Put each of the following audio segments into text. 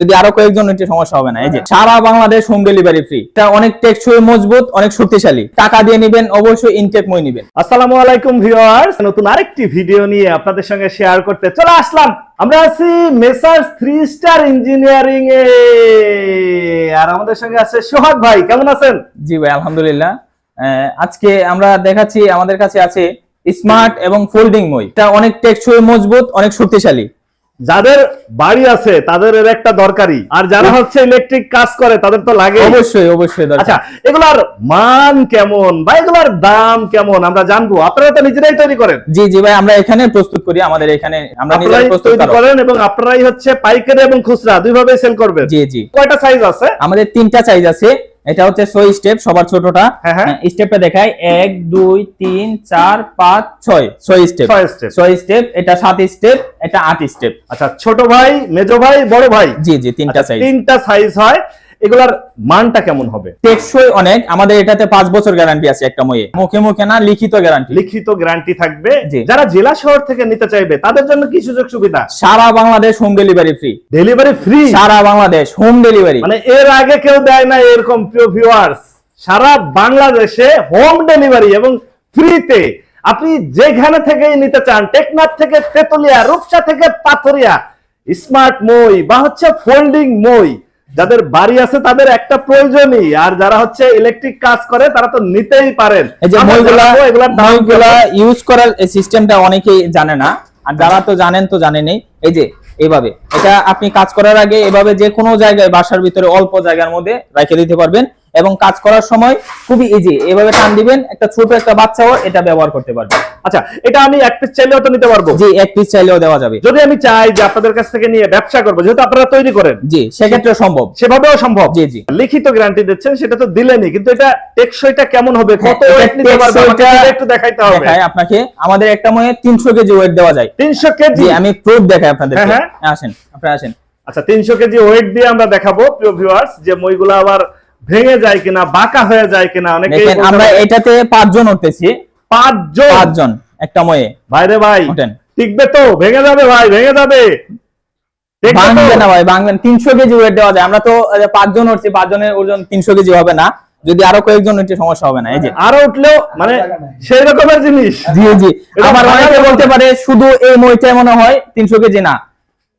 যদি আরও কয়েকজন একটু সমস্যা হবে না এই যে সারা বাংলাদেশ হোম ডেলিভারি ফ্রি এটা অনেক টেকসই মজবুত অনেক শক্তিশালী। টাকা দিয়ে নেবেন অবশ্যই ইনটেক মই নেবেন। আসসালামু আলাইকুম ভিউয়ার্স নতুন আরেকটি ভিডিও নিয়ে আপনাদের সঙ্গে শেয়ার করতে চলে আসলাম। আমরা আছি মেসার্স থ্রি স্টার ইঞ্জিনিয়ারিং এ। আর আমাদের সঙ্গে আছে সোহাগ ভাই কেমন আছেন? জি ভাই আলহামদুলিল্লাহ। আজকে আমরা দেখাচ্ছি আমাদের কাছে আছে স্মার্ট এবং ফোল্ডিং মই। এটা অনেক টেকসই মজবুত অনেক শক্তিশালী। যাদের বাড়ি আছে তাদের এর একটা দরকারি। আর যারা হচ্ছে ইলেকট্রিক কাজ করে তাদের তো লাগে অবশ্যই অবশ্যই আচ্ছা এগুলার মান কেমন বা এগুলার দাম কেমন আমরা জানব। আপনারা তো নিজেরাই তৈরি করেন। জি জি ভাই আমরা এখানে প্রস্তুত করি আমাদের এখানে আমরা নিজেরাই প্রস্তুত করেন এবং আপনারাই হচ্ছে পাইকারি এবং খুচরা দুইভাবে সেল করবেন। জি জি। কয়টা সাইজ আছে? আমাদের তিনটা সাইজ আছে। এটা হচ্ছে ছয় স্টেপ সবার ছোটটা। হ্যাঁ, হ্যাঁ। স্টেপটা দেখাই। এক দুই তিন চার পাঁচ ছয়। ছয় স্টেপ ছয় স্টেপ এটা সাত স্টেপ এটা আট স্টেপ আচ্ছা ছোট ভাই মেজো ভাই বড় ভাই? জি জি তিনটা আচ্ছা, সাইজ তিনটা সাইজ হয়। এগুলার মানটা কেমন হবে? টেকসই অনেক। আমাদের এটাতে পাঁচ বছর গ্যারান্টি আছে একটা মইয়ে মুখে মুখে না লিখিত গ্যারান্টি লিখিত গ্যারান্টি থাকবে। যারা জেলা শহর থেকে নিতে চাইবে তাদের জন্য কি সুযোগ সুবিধা? সারা Bangladesh home delivery free delivery free সারা বাংলাদেশ হোম ডেলিভারি মানে এর আগে কেউ দেয় না এরকম প্রিয় ভিউয়ার্স সারা বাংলাদেশে হোম ডেলিভারি এবং ফ্রিতে আপনি যেখানে থেকেই নিতে চান টেকনাফ থেকে তেতুলিয়া রূপসা থেকে পাথরিয়া স্মার্ট মই বা হচ্ছে ফোল্ডিং মই যাদের বাড়ি আছে তাদের একটা প্রয়োজনই। আর যারা হচ্ছে ইলেকট্রিক কাজ করে তারা তো নিতেই পারেন। এই যে আমরা মইগুলা জানাব মইগুলা ইউজ করার সিস্টেমটা অনেকেই জানে না। আর যারা তো জানেন তো জানেনি এই যে এভাবে। এটা আপনি কাজ করার আগে এভাবে যে কোনো জায়গায় বাসার ভিতরে অল্প জায়গার মধ্যে রেখে দিতে পারবেন। এবং কাজ করার সময় খুবই ইজি এভাবে টান দিবেন একটা ছোট একটা বাচ্চাও এটা ব্যবহার করতে পারবে আচ্ছা এটা আমি এক পিস চাইলেও তো নিতে পারব? জি এক পিস চাইলেও দেওয়া যাবে। যদি আমি চাই যে আপনাদের কাছ থেকে নিয়ে ব্যবসা করব যেহেতু আপনারা তৈরি করেন জি সেক্ষেত্রে সম্ভব। সেভাবেও সম্ভব। জি, জি। লিখিত গ্যারান্টি দিচ্ছেন সেটা তো দিলেনই কিন্তু এটা টেকসইটা কেমন হবে? কত হ্যাঁ, ওয়েট এটা নিতে পারবে? একটু দেখাইতে হবে। দেখায় আপনাকে। আমাদের একটা মনে তিনশো কেজি ওয়েট দেওয়া যায়। 300 কেজি? জি আমি প্রুফ দেখাই আপনাদের হ্যাঁ, হ্যাঁ। আসেন আপনারা আসেন। আচ্ছা 300 কেজি ওয়েট দিয়ে আমরা দেখাবো প্রিয় ভিউয়ার্স যে মইগুলো আবার ভেঙে যায় কিনা বাঁকা হয়ে যায় কিনা অনেকে আমরা এটাতে পাঁচজন উঠতেছি। পাঁচজন? পাঁচজন একটা ময়ে। ভাইরে ভাই। টিকবে তো ভেঙে যাবে ভাই ভেঙে যাবে। ভাঙবে না ভাই ভাঙবেন তিনশো কেজি ওয়েট দেওয়া যায়। আমরা তো পাঁচজন উঠছি পাঁচজনের ওজন তিনশো কেজি হবে না। যদি আরও কয়েকজন সমস্যা হবে না এই যে। আরও উঠলেও মানে সেই রকমের জিনিস। জি জি। আবার অনেকে বলতে পারে শুধু এই মইটাই মনে হয় তিনশো কেজি না।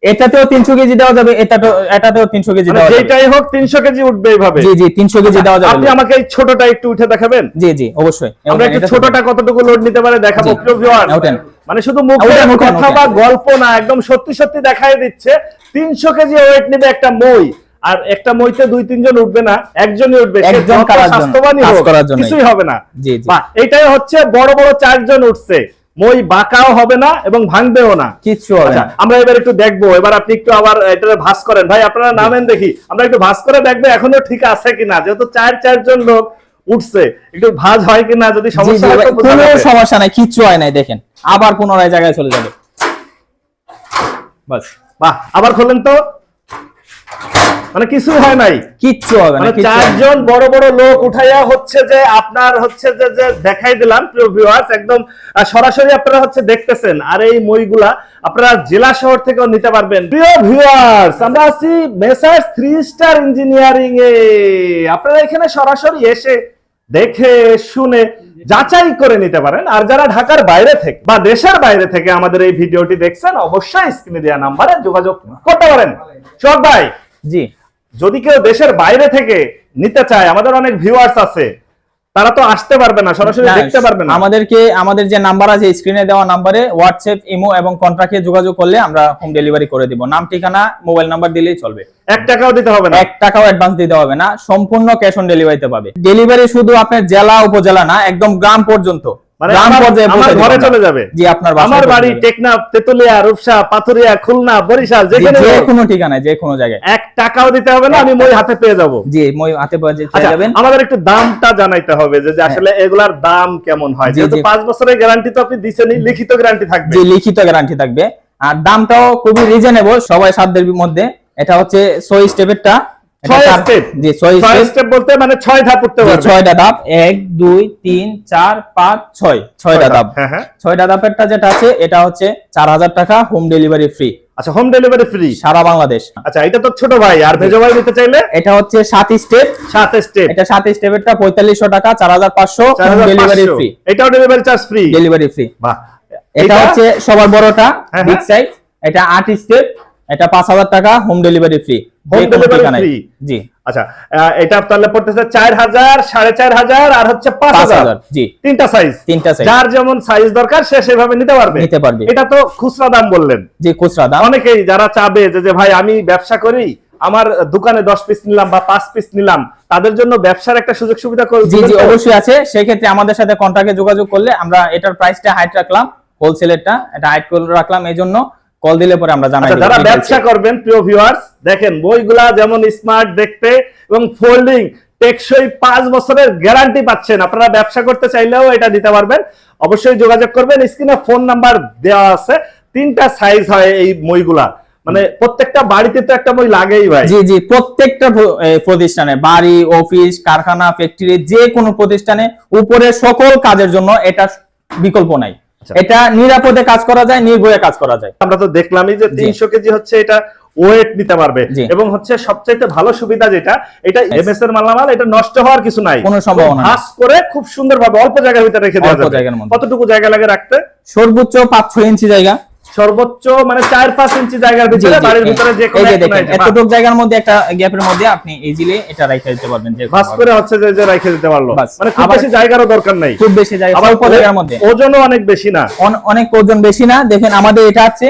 এটাতেও তিনশো কেজি দেওয়া যাবে এটাতেও এটাতেও তিনশো কেজি মানে দেওয়া যেটাই হোক 300 কেজি উঠবে এইভাবে। জি জি তিনশো কেজি দেওয়া যাবে। আপনি আমাকে এই ছোটটা একটু উঠে দেখাবেন? জি জি অবশ্যই। আমরা একটু ছোটটা কতটুকু লোড নিতে পারে দেখাবো। মানে শুধু মুখে ওঠেন, ওঠেন, কথা বা গল্প না একদম সত্যি সত্যি দেখাই দিচ্ছে। তিনশো কেজি ওয়েট নেবে একটা মই। আর একটা মইতে দুই তিনজন উঠবে না একজনই উঠবে। একজন স্বাস্থ্যবানই হোক, কিছুই হবে না। জি, জি। বাহ, এইটাই হচ্ছে বড় বড় চারজন উঠছে। মই বাঁকাও হবে না এবং ভাঙবেও না। হবে আচ্ছা আমরা এবার একটু দেখব এবার আপনি একটু আবার এটা ভাস করেন। ভাই আপনারা নামেন দেখি। আমরা একটু ভাস করে দেখব এখনও ঠিক আছে কিনা যেহেতু চার চারজন লোক উঠছে। একটু ভাজ হয় কিনা যদি সমস্যা হয় কোনো সমস্যা নাই কিচ্ছু হয় নাই দেখেন। আবার পুনরায় জায়গায় চলে যাবে। বাস। বাহ আবার খোলেন তো। মানে কিছু হয় নাই। কিচ্ছু হবে না মানে কিচ্ছু হবে না। চারজন বড় বড় লোক উঠাইয়া হচ্ছে যে আপনার হচ্ছে যে যে দেখাই দিলাম প্রিয় ভিউয়ার্স একদম সরাসরি আপনারা হচ্ছে দেখতেছেন। আর এই মইগুলা আপনারা জেলা শহর থেকেও নিতে পারবেন। প্রিয় ভিউয়ার্স আমরা আছি মেসার্স থ্রি স্টার ইঞ্জিনিয়ারিং এ। আপনারা এখানে সরাসরি এসে দেখে শুনে যাচাই করে নিতে পারেন। আর যারা ঢাকার বাইরে থেকে বা দেশের বাইরে থেকে আমাদের এই ভিডিওটি দেখছেন অবশ্যই স্ক্রিনে দেওয়া নাম্বারে যোগাযোগ করতে পারেন। সব ভাই জি। যদি কেউ দেশের বাইরে থেকে নিতে চায় আমাদের অনেক ভিউয়ার্স আছে তারা তো আসতে পারবে না সরাসরি দেখতে পারবে না। আমাদেরকে আমাদের যে নাম্বার আছে স্ক্রিনে দেওয়া নাম্বারে হোয়াটসঅ্যাপ ইমো এবং কন্ট্রাক্টে যোগাযোগ করলে আমরা হোম ডেলিভারি করে দিব। নাম ঠিকানা মোবাইল নাম্বার দিলেই চলবে। এক টাকাও দিতে হবে না। এক টাকাও অ্যাডভান্স দিতে হবে না সম্পূর্ণ ক্যাশ অন ডেলিভারিতে পাবে। ডেলিভারি শুধু আপনার জেলা উপজেলা না একদম গ্রাম পর্যন্ত। মানে গ্রাম আমার- পর্যায়ে আমার পৌঁছে দিব ঘরে আমরা। চলে যাবে। জি আপনার আমার বাড়ি টেকনাফ তেতুলিয়া রূপসা পাথুরিয়া খুলনা বরিশাল যেখানে যে কোনো ঠিকানায় যে কোনো জায়গায়। এক টাকাও দিতে হবে না আমি মই হাতে পেয়ে যাব। জি মই হাতে পেয়ে পেয়ে আচ্ছা যাবেন। আমাদের একটু দামটা জানাইতে হবে যে যে আসলে এগুলার দাম কেমন হয়। যেহেতু বছরের গ্যারান্টি তো আপনি দিচ্ছেনই লিখিত গ্যারান্টি থাকবে। লিখিত গ্যারান্টি থাকবে। আর দামটাও খুবই রিজনেবল সবাই সাধ্যের মধ্যে। এটা হচ্ছে ছয় স্টেপেরটা মানে ছয়টা ধাপ। এক দুই তিন চার পাঁচ ছয়। ছয়টা ধাপ। হ্যাঁ হ্যাঁ। ছয়টা ধাপেরটা যেটা আছে এটা হচ্ছে চার হাজার টাকা হোম ডেলিভারি ফ্রি আচ্ছা হোম ডেলিভারি ফ্রি সারা বাংলাদেশ। আচ্ছা এটা তো ছোট ভাই আর মেজো ভাই নিতে চাইলে? এটা হচ্ছে সাত স্টেপ সাত স্টেপ এটা সাত স্টেপেরটা পঁয়তাল্লিশশো টাকা চার হাজার পাঁচশো ডেলিভারি ফ্রি এটাও delivery charge free delivery free এটা হচ্ছে সবার বড়টা বিগ হ্যাঁ। সাইজ এটা আট স্টেপ এটা পাঁচ হাজার টাকা home delivery free Home delivery free? জি। আচ্ছা এটা তাহলে পড়তেছে চার হাজার সাড়ে চার হাজার আর হচ্ছে পাঁচ পাঁচ হাজার হাজার জি। তিনটা সাইজ তিনটা সাইজ যার যেমন সাইজ দরকার সে সেভাবে নিতে পারবে। নিতে পারবে। এটা তো খুচরা দাম বললেন। জি খুচরা দাম। অনেকেই যারা চাবে যে যে ভাই আমি ব্যবসা করি আমার দোকানে দশ পিস নিলাম বা পাঁচ পিস নিলাম তাদের জন্য ব্যবসার একটা সুযোগ সুবিধা জি জি অবশ্যই আছে। সেক্ষেত্রে আমাদের সাথে কন্ট্যাক্টে যোগাযোগ করলে আমরা এটার প্রাইসটা হাইট রাখলাম হোলসেলেরটা এটা হাইট করে রাখলাম এই জন্য কল দিলে পরে আমরা জানাই আচ্ছা যারা ব্যবসা করবেন প্রিয় ভিউয়ার্স দেখেন বইগুলা যেমন স্মার্ট দেখতে এবং ফোল্ডিং টেকসই পাঁচ বছরের গ্যারান্টি পাচ্ছেন। আপনারা ব্যবসা করতে চাইলেও এটা দিতে পারবেন। অবশ্যই যোগাযোগ করবেন। স্ক্রিনে ফোন নাম্বার দেওয়া আছে। তিনটা সাইজ হয় এই বইগুলা। মানে প্রত্যেকটা বাড়িতে তো একটা বই লাগেই ভাই। জি জি প্রত্যেকটা প্রতিষ্ঠানে বাড়ি অফিস কারখানা ফ্যাক্টরি যে কোনো প্রতিষ্ঠানে উপরে সকল কাজের জন্য এটা বিকল্প নাই। এটা নিরাপদে কাজ করা যায় নির্ভয়ে কাজ করা যায়। আমরা তো দেখলামই যে তিনশো কেজি হচ্ছে এটা ওয়েট নিতে পারবে। এবং হচ্ছে সবচেয়ে ভালো সুবিধা যেটা এটা এমএস এর মালামাল এটা নষ্ট হওয়ার কিছু নাই। কোনো সম্ভাবনা। ভাস করে খুব সুন্দর ভাবে অল্প জায়গার ভিতরে রেখে দেওয়া যায় যাবে। কতটুকু জায়গা লাগে রাখতে? সর্বোচ্চ পাঁচ ছয় ইঞ্চি জায়গা। সর্বোচ্চ মানে চার পাঁচ ইঞ্চি জায়গার ভিতরে বাড়ির ভিতরে যে কোনো এতটুকু জায়গার মধ্যে একটা গ্যাপের মধ্যে আপনি ইজিলি এটা রেখে দিতে পারবেন যে ভাস করে হচ্ছে যে যে রেখে দিতে পারল। মানে খুব বেশি জায়গারও দরকার নাই। খুব বেশি জায়গা আবার অল্প জায়গার মধ্যে। ওজনও অনেক বেশি না। অনেক ওজন বেশি না। দেখেন আমাদের এটা আছে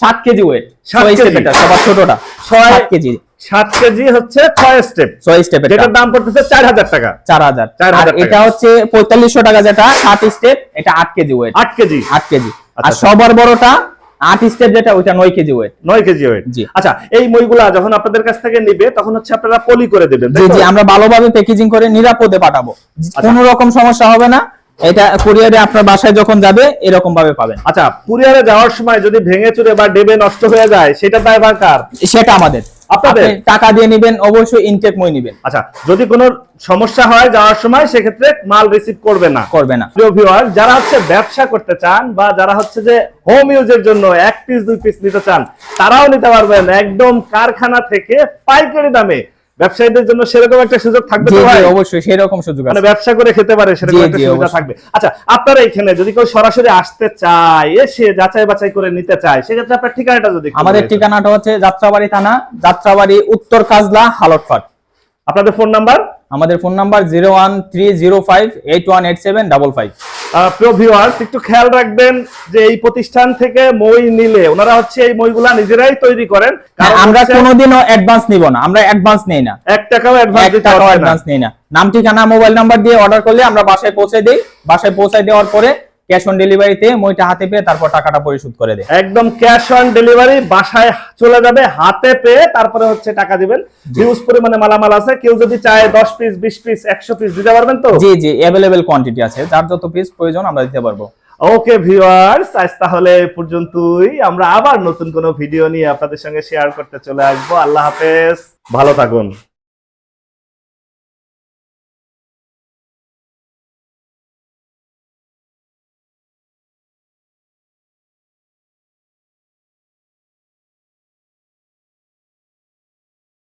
সাত কেজি ওয়েট সাত ছয় কেজি। স্টেপের সবার ছোটটা। ছয়- কেজি। সাত কেজি হচ্ছে ছয় স্টেপ ছয় স্টেপের যেটার দাম পড়তেছে চার হাজার টাকা। চার হাজার। চার আর হাজার টাকা। এটা হচ্ছে পঁয়তাল্লিশশো টাকা যেটা সাত স্টেপ এটা আট কেজি ওয়েট আট কেজি। আট কেজি। আর আচ্ছা। সবার বড়টা আট স্টেপ যেটা ওইটা নয় কেজি ওয়েট নয় কেজি ওয়েট জি। আচ্ছা এই মইগুলা যখন আপনাদের কাছ থেকে নিবে তখন হচ্ছে আপনারা পলি করে দেবেন জি জি আমরা ভালোভাবে প্যাকেজিং করে নিরাপদে পাঠাবো। আচ্ছা। কোনো রকম সমস্যা হবে না। এটা কুরিয়ারে আপনার বাসায় যখন যাবে এরকম ভাবে পাবেন। আচ্ছা কুরিয়ারে যাওয়ার সময় যদি ভেঙে চুরে বা ডেবে নষ্ট হয়ে যায় সেটা দায়ভার কার? সেটা আমাদের। আপনাদের? টাকা দিয়ে নেবেন অবশ্যই ইনটেক মই নেবেন। আচ্ছা যদি কোনো সমস্যা হয় যাওয়ার সময় সেক্ষেত্রে মাল রিসিভ করবে না। করবে না। প্রিয় ভিউয়ার যারা হচ্ছে ব্যবসা করতে চান বা যারা হচ্ছে যে হোম ইউজের জন্য এক পিস দুই পিস নিতে চান তারাও নিতে পারবেন একদম কারখানা থেকে পাইকারি দামে। ব্যবসায়ীদের জন্য সেরকম একটা সুযোগ থাকবে তো ভাই? অবশ্যই সেই রকম সুযোগ মানে ব্যবসা করে খেতে পারে সেরকম একটা সুবিধা থাকবে। আচ্ছা আপনারা এখানে যদি কেউ সরাসরি আসতে চায় এসে যাচাই বাছাই করে নিতে চায় সেক্ষেত্রে আপনার ঠিকানাটা যদি আমাদের ঠিকানাটা হচ্ছে যাত্রাবাড়ি থানা যাত্রাবাড়ি উত্তর কাজলা হালটফাট আপনাদের ফোন নাম্বার? আমাদের phone number zero one three zero five eight one eight seven double five. প্রিয় ভিউয়ার্স একটু খেয়াল রাখবেন যে এই প্রতিষ্ঠান থেকে মই নিলে ওনারা হচ্ছে এই মইগুলা নিজেরাই তৈরি করেন। কারণ আমরা কোনোদিনও অ্যাডভান্স নিব না আমরা অ্যাডভান্স নেই না। এক টাকাও অ্যাডভান্স টাকাও না। অ্যাডভান্স নেই না। নাম ঠিকানা মোবাইল নাম্বার দিয়ে অর্ডার করলে আমরা বাসায় পৌঁছে দিই। বাসায় পৌঁছে দেওয়ার পরে ক্যাশ অন ডেলিভারিতে মইটা হাতে পেয়ে তারপর টাকাটা পরিশোধ করে দেয়। একদম ক্যাশ অন ডেলিভারি বাসায় চলে যাবে হাতে পেয়ে তারপরে হচ্ছে টাকা দিবেন। হিউজ পরিমাণে মালামাল আছে কেউ যদি চায় দশ পিস বিশ পিস একশো পিস দিতে পারবেন তো? জি জি অ্যাভেলেবেল কোয়ান্টিটি আছে। যার যত পিস প্রয়োজন আমরা দিতে পারব। ওকে ভিউয়ার্স আজ তাহলে পর্যন্তই। আমরা আবার নতুন কোনো ভিডিও নিয়ে আপনাদের সঙ্গে শেয়ার করতে চলে আসব। আল্লাহ হাফেজ। ভালো থাকুন।